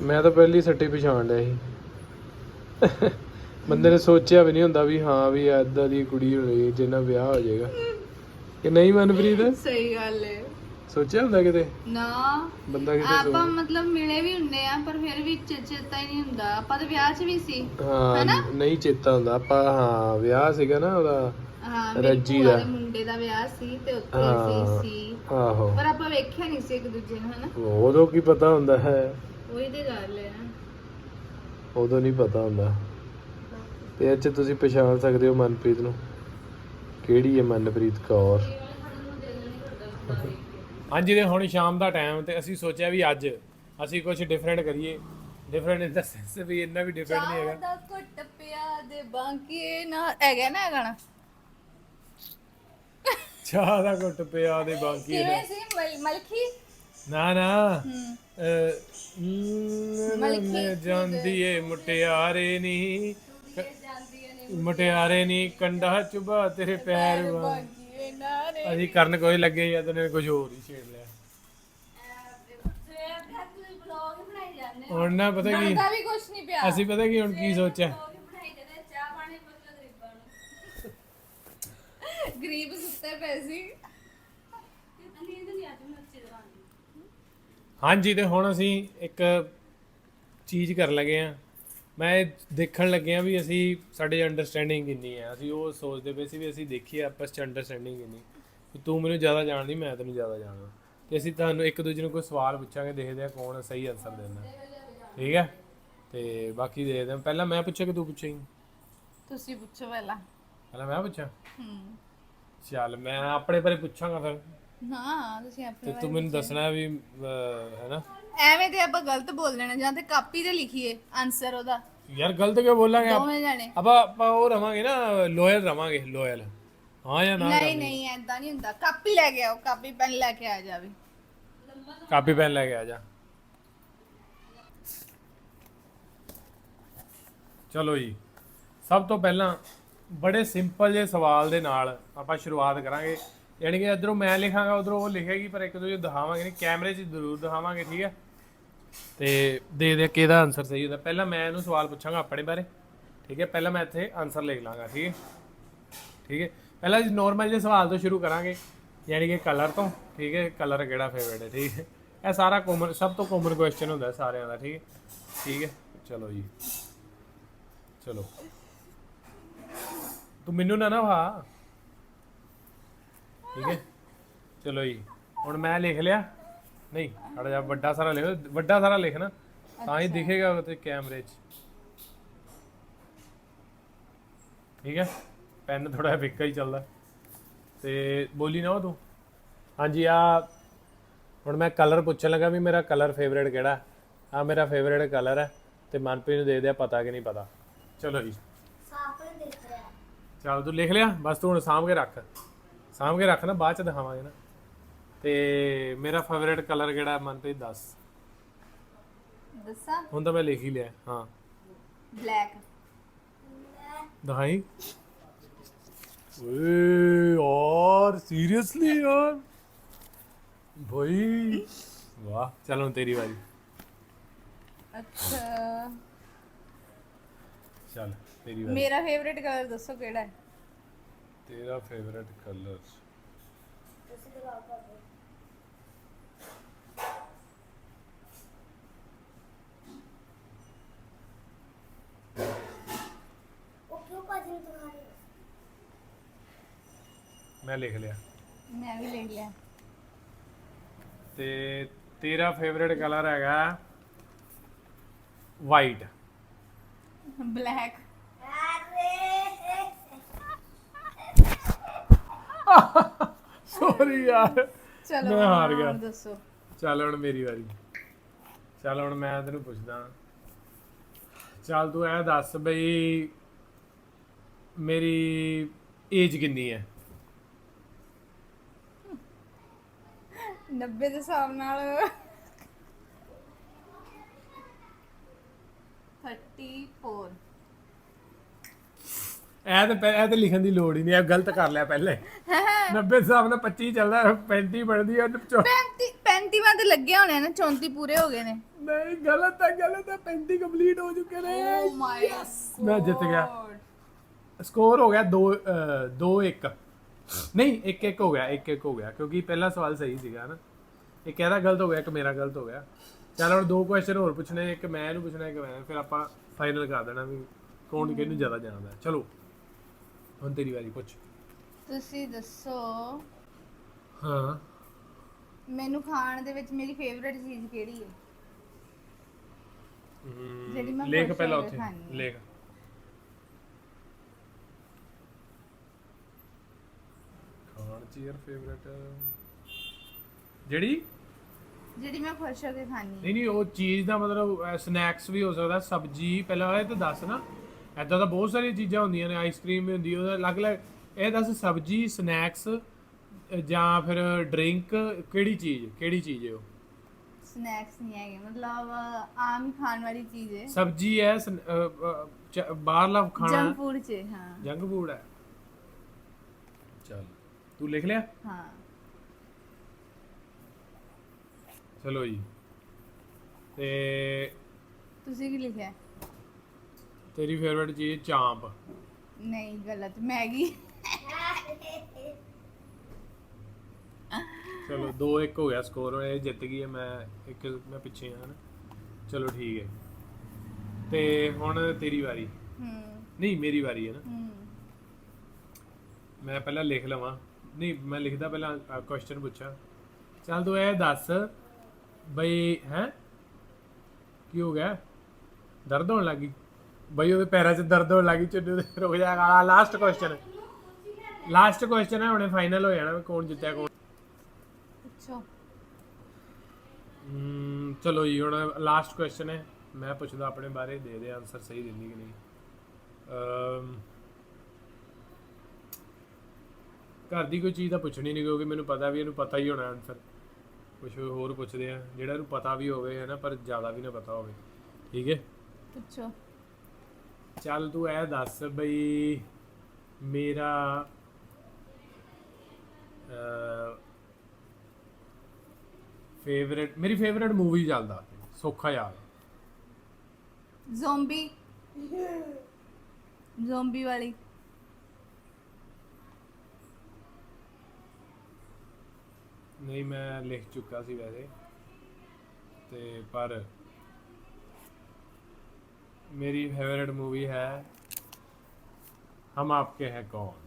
B: ਮੈਂ ਤਾਂ ਪਹਿਲੀ ਸੱਟੀ ਪਛਾਣ ਲਿਆ ਸੀ। ਬੰਦੇ ਨੇ ਸੋਚਿਆ ਵੀ ਨਹੀਂ ਹੁੰਦਾ ਵੀ ਹਾਂ ਵੀ ਐਦਾਂ ਦੀ ਕੁੜੀ ਹੋਣੀ ਜਿਹਨਾਂ ਵਿਆਹ ਹੋ ਜਾਏਗਾ। ਕਿ ਨਹੀਂ ਮਨਪ੍ਰੀਤ?
A: ਸਹੀ ਗੱਲ ਹੈ
B: ਸੋਚਿਆ ਹੁੰਦਾ ਕਿਤੇ?
A: ਨਾ।
B: ਬੰਦਾ ਕਿਤੇ
A: ਆਪਾਂ ਮਤਲਬ ਮਿਲੇ ਵੀ ਹੁੰਨੇ ਆ ਪਰ ਫਿਰ ਵੀ ਚੇਤਾ ਹੀ ਨਹੀਂ ਹੁੰਦਾ। ਆਪਾਂ ਤਾਂ ਵਿਆਹ 'ਚ ਵੀ ਸੀ।
B: ਹਾਂ ਨਹੀਂ ਚੇਤਾ ਹੁੰਦਾ। ਆਪਾਂ ਹਾਂ ਵਿਆਹ ਸੀਗਾ ਨਾ ਉਹਦਾ।
A: ਹਾਂ
B: ਰੱਜੀ ਦਾ।
A: ਮੁੰਡੇ ਦਾ ਵਿਆਹ ਸੀ ਤੇ ਉੱਥੇ
B: ਹਾਂ।
A: ਸੀ
B: ਆਹੋ।
A: ਪਰ ਆਪਾਂ ਵੇਖਿਆ ਨਹੀਂ ਸੀ ਇੱਕ ਦੂਜੇ ਨੂੰ ਹਨਾ?
B: ਉਦੋਂ ਕੀ ਪਤਾ ਹੁੰਦਾ ਹੈ?
A: ਉਹੀ ਤੇ ਗੱਲ ਹੈ। ਨਾ
B: ਉਦੋਂ ਨਹੀਂ ਪਤਾ ਹੁੰਦਾ। ਤੇ 'ਚ ਤੁਸੀਂ ਪਛਾਣ ਸਕਦੇ ਹੋ ਮਨਪ੍ਰੀਤ ਨੂੰ। ਕਿਹੜੀ ਹੈ ਮਨਪ੍ਰੀਤ ਕੌਰ? ਹਾਂਜੀ ਤੇ ਹੁਣ ਸ਼ਾਮ ਦਾ ਟਾਈਮ ਤੇ ਅਸੀਂ ਸੋਚਿਆ ਵੀ ਅੱਜ ਅਸੀਂ ਕੁਝ ਡਿਫਰੈਂਟ ਕਰੀਏ। ਡਿਫਰੈਂਟ ਇਨ ਦਾ ਸੈਂਸ ਵੀ ਇੰਨਾ ਵੀ ਡਿਫਰੈਂਟ ਨਹੀਂ ਹੈਗਾ।
A: ਦਾ ਘੁੱਟ ਪਿਆ ਦੇ ਬਾਂਕੀਏ ਨਾ ਹੈਗਾ ਨਾ ਗਾਣਾ?
B: ਚਾਹ ਦਾ ਘੁੱਟ ਪਿਆ ਦੇ ਬਾਕੀ
A: ਕਿਵੇਂ ਸੀ? ਮਲ- ਮਲਖੀ
B: ਨਾ ਨਾ।
A: ਹੂੰ।
B: ਅਹ, ਜਾਂਦੀ ਏ ਮੁਟਿਆਰੇ ਨੀ। ਮੁਟਿਆਰੇ। ਨੀ ਕੰਡਾ ਚੁਬਾ ਤੇਰੇ ਪੈਰ ਵਾਂ।
A: ਰੇ
B: ਅਸੀਂ ਕਰਨ ਕੋਈ ਲੱਗੇ ਜਾਂ ਤੈਨੂੰ ਕੁਝ ਹੋਰ ਹੀ ਛੇੜ ਲਿਆ। ਹੁਣ ਨਾ ਪਤਾ ਕੀ
A: ਦਾ ਵੀ ਕੁਛ ਨਹੀਂ ਪਿਆ।
B: ਅਸੀਂ ਪਤਾ ਕੀ ਹੁਣ ਕੀ ਸੋਚਿਆ?
A: ਸੀ।
B: ਹਾਂਜੀ ਤੇ ਹੁਣ ਅਸੀਂ ਇੱਕ ਚੀਜ਼ ਕਰਨ ਲੱਗੇ ਆ ਮੈਂ ਇਹ ਦੇਖਣ ਲੱਗੇ ਆ ਵੀ ਅਸੀਂ ਸਾਡੇ ਅੰਡਰਸਟੈਂਡਿੰਗ ਕਿੰਨੀ ਹੈ। ਅਸੀਂ ਉਹ ਸੋਚਦੇ ਪਏ ਸੀ ਵੀ ਅਸੀਂ ਦੇਖੀਏ ਆਪਸ ਚ ਅੰਡਰਸਟੈਂਡਿੰਗ ਕਿੰਨੀ। ਵੀ ਤੂੰ ਮੈਨੂੰ ਜ਼ਿਆਦਾ ਜਾਣਦੀ ਮੈਂ ਤੈਨੂੰ ਜ਼ਿਆਦਾ ਜਾਣਦਾ। ਤੇ ਅਸੀਂ ਤੁਹਾਨੂੰ ਇੱਕ ਦੂਜੇ ਨੂੰ ਕੋਈ ਸਵਾਲ ਪੁੱਛਾਂਗੇ ਦੇਖਦੇ ਆ ਕੌਣ ਸਹੀ ਆਨਸਰ ਦਿੰਦਾ। ਠੀਕ ਹੈ? ਤੇ ਬਾਕੀ ਦੇਖਦੇ ਆ ਪਹਿਲਾਂ ਮੈਂ ਪੁੱਛਾਂ ਕਿ ਤੂੰ ਪੁੱਛੇਂਗੀ
A: ਤੁਸੀਂ ਪੁੱਛੋ ਪਹਿਲਾਂ।
B: ਪਹਿਲਾਂ ਮੈਂ ਪੁੱਛਾਂ?
A: ਹੂੰ।
B: ਚੱਲ ਮੈਂ ਆਪਣੇ ਬਾਰੇ ਪੁੱਛਾਂਗਾ ਫਿਰ।
A: ਹਾਂ ਤੁਸੀਂ ਆਪਣੇ
B: ਤੇ ਤੂੰ ਮੈਨੂੰ ਦੱਸਣਾ ਵੀ ਅਹ, ਹੈ ਨਾ?
A: ਐਵੇਂ ਤੇ ਆਪਾਂ ਗਲਤ ਬੋਲ ਦੇਣਾ ਜਾਂ ਤੇ ਕਾਪੀ ਤੇ ਲਿਖੀਏ ਆਨਸਰ ਉਹਦਾ।
B: ਯਾਰ ਗਲਤ ਕਿਉਂ ਬੋਲਾਂਗੇ ਆਪ-
A: ਦੋਵੇਂ ਜਾਣੇ।
B: ਆਪਾਂ ਆਪਾਂ ਉਹ ਰਵਾਂਗੇ ਨਾ ਲੋਇਲ ਰਵਾਂਗੇ ਲੋਇਲ ਹਾਂ ਜਾਂ ਨਾ
A: ਨਹੀਂ ਨਹੀਂ ਐਦਾਂ ਨਹੀਂ ਹੁੰਦਾ। ਕਾਪੀ ਲੈ ਕੇ ਆਓ ਕਾਪੀ ਪੈਨ ਲੈ ਕੇ ਆ ਜਾਵੇ।
B: ਕਾਪੀ ਪੈਨ ਲੈ ਕੇ ਆ ਜਾ। ਚਲੋ ਜੀ। ਸਭ ਤੋਂ ਪਹਿਲਾਂ ਬੜੇ ਸਿੰਪਲ ਜਿਹੇ ਸਵਾਲ ਦੇ ਨਾਲ ਆਪਾਂ ਸ਼ੁਰੂਆਤ ਕਰਾਂਗੇ। ਯਾਨੀ ਕਿ ਇਧਰੋਂ ਮੈਂ ਲਿਖਾਂਗਾ, ਉਧਰੋਂ ਉਹ ਲਿਖੇਗੀ, ਪਰ ਇੱਕ ਦੂਜੇ ਦਿਖਾਵਾਂਗੇ। ਨਹੀਂ ਕੈਮਰੇ 'ਚ ਜ਼ਰੂਰ ਦਿਖਾਵਾਂਗੇ, ਠੀਕ ਹੈ? ਤੇ ਦੇ ਦੇ ਕਿਹਦਾ ਆਨਸਰ ਸਹੀ ਹੁੰਦਾ। ਪਹਿਲਾਂ ਮੈਂ ਇਹਨੂੰ ਸਵਾਲ ਪੁੱਛਾਂਗਾ ਆਪਣੇ ਬਾਰੇ, ਠੀਕ ਹੈ? ਪਹਿਲਾਂ ਮੈਂ ਇੱਥੇ ਆਨਸਰ ਲਿਖ ਲਾਂਗਾ, ਠੀਕ ਹੈ? ਠੀਕ ਹੈ? ਪਹਿਲਾਂ ਜੀ ਨਾਰਮਲ ਜਿਹੇ ਸਵਾਲ ਤੋਂ ਸ਼ੁਰੂ ਕਰਾਂਗੇ। ਯਾਨੀ ਕਿ ਕਲਰ ਤੋਂ, ਠੀਕ ਹੈ? ਕਲਰ ਕਿਹੜਾ ਫੇਵਰੇਟ ਹੈ, ਠੀਕ ਹੈ? ਇਹ ਸਾਰਾ ਕਾਮਨ ਸਭ ਤੋਂ ਕਾਮਨ ਕੁਐਸਚਨ ਹੁੰਦਾ ਸਾਰਿਆਂ ਦਾ, ਠੀਕ ਹੈ? ਠੀਕ ਹੈ? ਚਲੋ ਜੀ। ਚਲੋ। ਤੂੰ ਮੈਨੂੰ ਨਾ ਨਾ ਵਾ ਠੀਕ ਹੈ? ਚਲੋ ਜੀ। ਹੁਣ ਮੈਂ ਲਿਖ ਲਿਆ। ਨਹੀਂ ਖੜ ਜਾ ਵੱਡਾ ਸਾਰਾ ਲਿਖ ਵੱਡਾ ਸਾਰਾ ਲਿਖਣਾ ਤਾਂ ਹੀ ਦਿਖੇਗਾ ਤੇ ਕੈਮਰੇ 'ਚ। ਠੀਕ ਹੈ? ਪੈਨ ਥੋੜਾ ਫਿੱਕਾ ਹੀ ਚੱਲਦਾ। ਤੇ ਬੋਲੀ ਨਾ ਉਹ ਤੂੰ। ਹਾਂਜੀ ਆ ਹੁਣ ਮੈਂ ਕਲਰ ਪੁੱਛਣ ਲੱਗਾ ਵੀ ਮੇਰਾ ਕਲਰ ਫੇਵਰੇਟ ਕਿਹੜਾ? ਆ ਮੇਰਾ ਫੇਵਰੇਟ ਕਲਰ ਹੈ ਤੇ ਮਨਪ੍ਰੀਤ ਨੂੰ ਦੇ ਦਿਆ ਪਤਾ ਕਿ ਨਹੀਂ ਪਤਾ। ਚਲੋ ਜੀ। ਚੱਲ ਤੂੰ ਲਿਖ ਲਿਆ ਬਸ ਤੂੰ ਹੁਣ ਸਾਂਭ ਕੇ ਰੱਖ। ਸਾਂਭ ਕੇ ਰੱਖ ਨਾ ਬਾਅਦ ਚ ਦਿਖਾਵਾਂਗੇ ਨਾ। ਤੇ ਮੇਰਾ ਫੇਵਰੇਟ ਕਲਰ ਕਿਹੜਾ ਹੈ ਮਨਪ੍ਰੀਤ ਦੱਸ।
A: ਦੱਸਾਂ?
B: ਹੁਣ ਤਾਂ ਮੈਂ ਲਿਖ ਹੀ ਲਿਆ ਹਾਂ।
A: ਬਲੈਕ
B: ਦਿਖਾਈ? ਓਏ ਯਾਰ ਸੀਰੀਅਸਲੀ ਯਾਰ? ਭਾਈ ਵਾਹ ਚਲ ਹੁਣ ਤੇਰੀ ਵਾਰੀ।
A: ਅੱਛਾ।
B: ਚੱਲ। ਵਾਰੀ
A: ਮੇਰਾ ਫੇਵਰੇਟ ਕਲਰ ਦੱਸੋ ਕਿਹੜਾ ਹੈ?
B: ਤੇਰਾ ਫੇਵਰੇਟ ਕਲਰ
D: ਉਹ ਕਿਉਂ ਭਾਜੀ ਨੂੰ ਦਿਖਾ ਰਹੇ
B: ਮੈਂ ਲਿਖ ਲਿਆ।
A: ਮੈਂ ਵੀ ਲਿਖ ਲਿਆ।
B: ਤੇ ਤੇਰਾ ਫੇਵਰੇਟ ਕਲਰ ਹੈਗਾ ਵਾਈਟ
A: ਬਲੈਕ
B: ਸੌਰੀ ਯਾਰ।
A: ਚਲੋ
B: ਮੈਂ ਹਾਰ ਗਿਆ।
A: ਦੱਸੋ।
B: ਚੱਲ ਹੁਣ ਮੇਰੀ ਵਾਰੀ। ਚੱਲ ਹੁਣ ਮੈਂ ਤੈਨੂੰ ਪੁੱਛਦਾ। ਚੱਲ ਤੂੰ ਇਹ ਦੱਸ ਬਈ ਮੇਰੀ ਏਜ ਕਿੰਨੀ ਹੈ?
A: 90 ਦੇ ਹਿਸਾਬ ਨਾਲ। 34
B: ਇਹ ਤਾਂ ਪਹਿ- ਇਹ ਤਾਂ ਲਿਖਣ ਦੀ ਲੋੜ ਹੀ ਨਹੀਂ ਇਹ ਗਲਤ ਕਰ ਲਿਆ ਪਹਿਲੇ। 90 ਹਿਸਾਬ ਨਾਲ 25 ਚੱਲਦਾ 35 ਬਣਦੀ ਹੈ
A: 35 35 35ਵਾਂ ਤੇ ਲੱਗਿਆ ਹੋਣਾ ਨਾ 34 ਪੂਰੇ ਹੋ ਗਏ ਨੇ।
B: ਨਹੀਂ ਗਲਤ ਹੈ ਗਲਤ ਹੈ 35 ਕੰਪਲੀਟ ਹੋ ਚੁੱਕੇ ਨੇ।
A: ਓ ਮਾਈ
B: ਮੈਂ ਜਿੱਤ ਗਿਆ। ਸਕੋਰ ਹੋ ਗਿਆ 2 2 1 ਨਹੀਂ 1 1 ਹੋ ਗਿਆ 1 1 ਹੋ ਗਿਆ ਕਿਉਂਕਿ ਪਹਿਲਾ ਸਵਾਲ ਸਹੀ ਸੀਗਾ ਨਾ। ਇੱਕ ਇਹਦਾ ਗਲਤ ਹੋ ਗਿਆ ਇੱਕ ਮੇਰਾ ਗਲਤ ਹੋ ਗਿਆ। ਚਲ ਹੁਣ ਦੋ ਕੁਐਸਚਨ ਹੋਰ ਪੁੱਛਣੇ ਇੱਕ ਮੈਂ ਇਹਨੂੰ ਪੁੱਛਣਾ ਇੱਕ ਮੈਂ ਫਿਰ ਆਪਾਂ ਫਾਈਨਲ ਕਰ ਦੇਣਾ ਵੀ ਕੌਣ ਕਿਹਨੂੰ ਜ਼ਿਆਦਾ ਜਾਣਦਾ। ਚਲੋ। ਹੁਣ ਤੇਰੀ ਵਾਰੀ ਪੁੱਛ।
A: ਤੁਸੀਂ ਦੱਸੋ।
B: ਹਾਂ।
A: ਮੈਨੂੰ ਖਾਣ ਦੇ ਵਿੱਚ ਮੇਰੀ ਫੇਵਰਿਟ ਚੀਜ਼ ਕਿਹੜੀ ਹੈ? ਜਿਹੜੀ ਮੈਂ
B: ਲੇਖ
A: ਖੁਸ਼
B: ਪਹਿਲਾਂ
A: ਹੋ ਕੇ
B: ਉੱਥੇ
A: ਖਾਂਦੀ ਹਾਂ।
B: ਲੇਖ। ਖਾਣ ਚ ਯਾਰ ਫੇਵਰਟ ਜਿਹੜੀ?
A: ਜਿਹੜੀ ਮੈਂ ਖੁਸ਼ ਹੋ ਕੇ ਖਾਣੀ
B: ਨਹੀਂ ਨਹੀਂ ਉਹ ਚੀਜ਼ ਦਾ ਮਤਲਬ ਸਨੈਕਸ ਵੀ ਹੋ ਸਕਦਾ ਸਬਜੀ ਪਹਿਲਾਂ ਇਹ ਤਾਂ ਦੱਸ ਨਾ। ਐਦਾਂ ਤਾਂ ਬਹੁਤ ਸਾਰੀਆਂ ਚੀਜ਼ਾਂ ਹੁੰਦੀਆਂ ਨੇ ਆਈਸਕ੍ਰੀਮ ਵੀ ਹੁੰਦੀ ਉਹਦਾ ਅਲੱਗ-ਅਲੱਗ ਇਹ ਦੱਸ ਸਬਜੀ ਸਨੈਕਸ ਜਾਂ ਫਿਰ ਡਰਿੰਕ ਕਿਹੜੀ ਚੀਜ਼ ਕਿਹੜੀ ਚੀਜ਼ ਹੈ ਉਹ?
A: ਸਨੈਕਸ ਨਹੀਂ ਹੈਗੇ ਮਤਲਬ ਆਮ ਖਾਣ ਵਾਲੀ ਚੀਜ਼ ਹੈ।
B: ਸਬਜੀ ਹੈ ਬਾਹਰਲਾ ਖਾਣਾ।
A: ਜੰਕ ਫੂਡ ਚ ਹਾਂ।
B: ਜੰਕ ਫੂਡ ਹੈ। ਚਲ ਤੂੰ ਲਿਖ ਲਿਆ?
A: ਹਾਂ।
B: ਚਲੋ ਜੀ। ਤੇ
A: ਤੁਸੀਂ ਕੀ ਲਿਖਿਆ?
B: ਤੇਰੀ ਫੇਵਰਿਟ ਚੀਜ਼ ਚਾਂਪ।
A: ਨਹੀਂ ਗਲਤ ਮੈਗੀ।
B: ਚਲੋ 2-1 ਹੋ ਗਿਆ ਸਕੋਰ ਇਹ ਜਿੱਤ ਗਈ ਹੈ ਮੈਂ ਇੱਕ ਮੈਂ ਪਿੱਛੇ ਹਾਂ ਨਾ। ਚਲੋ ਠੀਕ ਹੈ। ਤੇ ਹੁਣ ਤੇਰੀ ਵਾਰੀ।
A: ਹੂੰ।
B: ਨਹੀਂ ਮੇਰੀ ਵਾਰੀ ਹੈ ਨਾ।
A: ਹੂੰ।
B: ਮੈਂ ਪਹਿਲਾਂ ਲਿਖ ਲਵਾਂ। ਨਹੀਂ ਮੈਂ ਲਿਖਦਾ ਪਹਿਲਾਂ ਕੁਐਸਚਨ ਪੁੱਛਾਂ। ਚੱਲ ਤੂੰ ਇਹ ਦੱਸ ਬਈ ਹੈ? ਕੀ ਹੋ ਗਿਆ? ਦਰਦ ਹੋਣ ਲੱਗੀ ਬਈ ਉਹਦੇ ਪੈਰਾਂ 'ਚ ਦਰਦ ਹੋਣ ਲੱਗੀ ਚੁੱਡੇ ਦੇ ਰੁਕ ਜਾਏਗਾ ਲਾਸਟ ਕੁਐਸਚਨ ਲਾਸਟ ਕੁਐਸਚਨ ਹੈ ਹੁਣੇ ਫਾਈਨਲ ਹੋ ਜਾਣਾ ਵੀ ਕੌਣ ਜਿੱਤਿਆ ਕੌਣ? ਹਮ, ਚਲੋ ਜੀ ਹੁਣ ਲਾਸਟ ਕੁਐਸਚਨ ਹੈ। ਮੈਂ ਪੁੱਛਦਾ ਆਪਣੇ ਬਾਰੇ ਦੇ ਦੇ ਆਨਸਰ ਸਹੀ ਦਿੰਦੀ ਕਿ ਨਹੀਂ? ਅਮ, ਘਰ ਦੀ ਕੋਈ ਚੀਜ਼ ਤਾਂ ਪੁੱਛਣੀ ਨਹੀਂ ਕਿਉਂਕਿ ਮੈਨੂੰ ਪਤਾ ਵੀ ਇਹਨੂੰ ਪਤਾ ਹੀ ਹੋਣਾ ਆਨਸਰ ਕੁਝ ਹੋਰ ਪੁੱਛਦੇ ਆ ਜਿਹੜਾ ਇਹਨੂੰ ਪਤਾ ਵੀ ਹੋਵੇ ਹੈ ਨਾ ਪਰ ਜ਼ਿਆਦਾ ਵੀ ਨਾ ਪਤਾ ਹੋਵੇ। ਠੀਕ ਹੈ?
A: ਪੁੱਛੋ
B: ਚੱਲ ਤੂੰ ਇਹ ਦੱਸ ਬਈ ਮੇਰਾ ਫੇਵਰਿਟ ਮੇਰੀ ਫੇਵਰਿਟ ਮੂਵੀ ਚੱਲਦਾ ਸੌਖਾ ਯਾਰ
A: ਜ਼ੋਂਬੀ ਜ਼ੋਂਬੀ ਵਾਲੀ।
B: ਨਹੀਂ ਮੈਂ ਲਿਖ ਚੁੱਕਾ ਸੀ ਵੈਸੇ। ਤੇ ਪਰ ਮੇਰੀ ਫੇਵਰਿਟ ਮੂਵੀ ਹੈ ਹਮ ਆਪਕੇ ਹੈ ਕੌਣ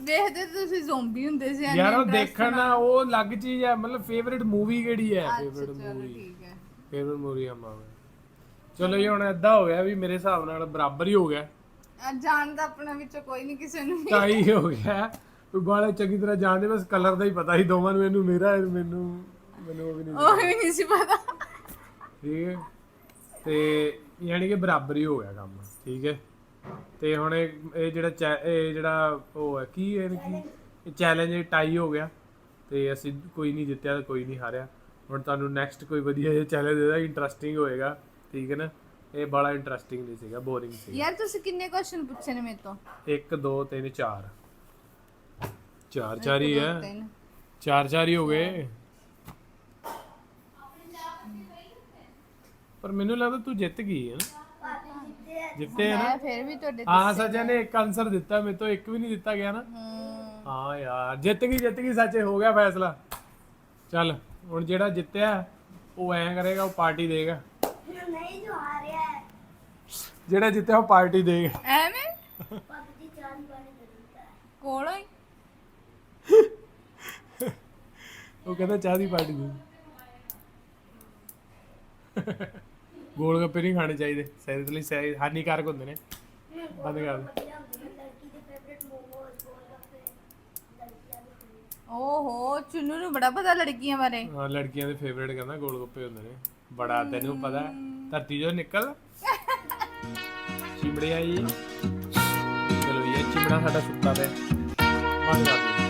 A: ਵੇਖਦੇ ਤੁਸੀਂ ਜ਼ੋਂਬੀ ਹੁੰਦੇ ਸੀ
B: ਯਾਰ ਉਹ ਦੇਖਣ ਉਹ ਅਲੱਗ ਚੀਜ਼ ਹੈ ਮਤਲਬ ਫੇਵਰਿਟ ਮੂਵੀ ਕਿਹੜੀ ਹੈ ਫੇਵਰਿਟ ਮੂਵੀ
A: ਹੈ
B: ਫੇਵਰਿਟ ਮੂਵੀ ਹਮ ਚਲੋ ਜੀ ਹੁਣ ਏਦਾਂ ਹੋ ਗਿਆ ਵੀ ਮੇਰੇ ਹਿਸਾਬ ਨਾਲ ਬਰਾਬਰ ਹੀ ਹੋ ਗਿਆ
A: ਆ ਜਾਣਦਾ ਆਪਣਾ ਵਿੱਚੋਂ ਕੋਈ ਨਹੀਂ ਕਿਸੇ ਨੂੰ ਵੀ।
B: ਢਾਈ ਹੋ ਗਿਆ ਕੋਈ ਬਾਲੇ ਚੰਗੀ ਤਰ੍ਹਾਂ ਜਾਣਦੇ ਬਸ ਕਲਰ ਦਾ ਹੀ ਪਤਾ ਸੀ ਦੋਵਾਂ ਨੂੰ ਇਹਨੂੰ ਮੇਰਾ ਮੈਨੂੰ ਮੈਨੂੰ ਉਹ ਵੀ ਨਹੀਂ
A: ਉਹ ਵੀ ਨਹੀਂ ਸੀ ਪਤਾ
B: ਠੀਕ ਹੈ ਤੇ ਯਾਨੀ ਕਿ ਬਰਾਬਰ ਹੀ ਹੋ ਗਿਆ ਕੰਮ ਠੀਕ ਹੈ? ਤੇ ਹੁਣ ਇਹ ਇਹ ਜਿਹੜਾ ਚੈ- ਇਹ ਜਿਹੜਾ ਉਹ ਹੈ ਕੀ ਇਹ ਕੀ? ਇਹ ਚੈਲੰਜ ਟਾਈ ਹੋ ਗਿਆ ਤੇ ਅਸੀਂ ਕੋਈ ਨਹੀਂ ਜਿੱਤਿਆ ਤੇ ਕੋਈ ਨਹੀਂ ਹਾਰਿਆ। ਹੁਣ ਤੁਹਾਨੂੰ ਨੈਕਸਟ ਕੋਈ ਵਧੀਆ ਜਿਹਾ ਚੈਲੰਜ ਦੇਦਾ ਇੰਟਰਸਟਿੰਗ ਹੋਏਗਾ ਠੀਕ ਹੈ ਨਾ? ਇਹ ਬੜਾ ਇੰਟਰਸਟਿੰਗ ਨਹੀਂ ਸੀਗਾ ਬੋਰਿੰਗ ਸੀ
A: ਯਾਰ ਤੁਸੀਂ ਕਿੰਨੇ ਕੁਐਸਚਨ ਪੁੱਛੇ ਨੇ ਮੇਰੇ ਤੋਂ?
B: 1 2 3 4 ਚਾਰ ਚਾਰ ਹੀ ਹੈ।
A: ਤਿੰਨ।
B: ਚਾਰ ਚਾਰ ਹੀ ਹੋ ਗਏ। ਪਰ ਮੈਨੂੰ ਲੱਗਦਾ ਤੂੰ ਜਿੱਤ ਗਈ ਹੈ ਨਾ। ਜਿੱਤੇ ਹੈ ਨਾ।
A: ਮੈਂ ਫਿਰ ਵੀ ਤੁਹਾਡੇ
B: ਹਾਂ ਸੱਜਣ ਨੇ ਇੱਕ ਆਨਸਰ ਦਿੱਤਾ ਮੇਰੇ ਤੋਂ ਇੱਕ ਵੀ ਨਹੀਂ ਦਿੱਤਾ ਗਿਆ ਨਾ। ਹਾਂ। ਯਾਰ ਜਿੱਤ ਗਈ ਜਿੱਤ ਗਈ ਸੱਚੇ ਹੋ ਗਿਆ ਫੈਸਲਾ। ਚੱਲ ਹੁਣ ਜਿਹੜਾ ਜਿੱਤਿਆ ਉਹ ਐਂ ਕਰੇਗਾ ਉਹ ਪਾਰਟੀ ਦੇਗਾ।
D: ਨਹੀਂ ਜੋ ਆ ਰਿਹਾ ਹੈ।
B: ਜਿਹੜਾ ਜਿੱਤਿਆ ਉਹ ਪਾਰਟੀ ਦੇਗਾ।
A: ਐਵੇਂ?
D: ਪਾਪੀ ਦੀ ਚਾਂਦ ਵਾਲੇ
A: ਕੋਲੋਂ ਹੀ?
B: ਉਹ ਕਹਿੰਦਾ ਚਾਹ ਦੀ ਪਾਰਟੀ ਦੇ। ਗੋਲ ਗੱਪੇ ਨਹੀਂ ਖਾਣੇ ਚਾਹੀਦੇ। ਸਿਹਤ ਲਈ ਸਹੀ ਹਾਨੀਕਾਰਕ ਹੁੰਦੇ ਨੇ। ਬੰਦ ਕਰ ਦੇ।
D: ਲੜਕੀ ਦੇ ਫੇਵਰਿਟ ਮੋਮੋਸ ਗੋਲ ਗੱਪੇ ਲੜਕੀਆਂ ਦੇ
A: ਓਹੋ ਚੁੰਨੂ ਨੂੰ ਬੜਾ ਪਤਾ ਲੜਕੀਆਂ ਬਾਰੇ।
B: ਹਾਂ ਲੜਕੀਆਂ ਦੇ ਫੇਵਰੇਟ ਕਹਿੰਦਾ ਗੋਲ ਗੱਪੇ ਹੁੰਦੇ ਨੇ। ਬੜਾ ਤੈਨੂੰ ਪਤਾ ਹੈ। ਧਰਤੀ ਜੋ ਨਿਕਲ। ਚਿਮੜਿਆ ਜੀ ਚਲੋ ਇਹ ਚਿਮੜਾ ਸਾਡਾ ਸੁੱਤਾ ਪਿਆ। ਬੰਦ ਕਰ ਦਿਓ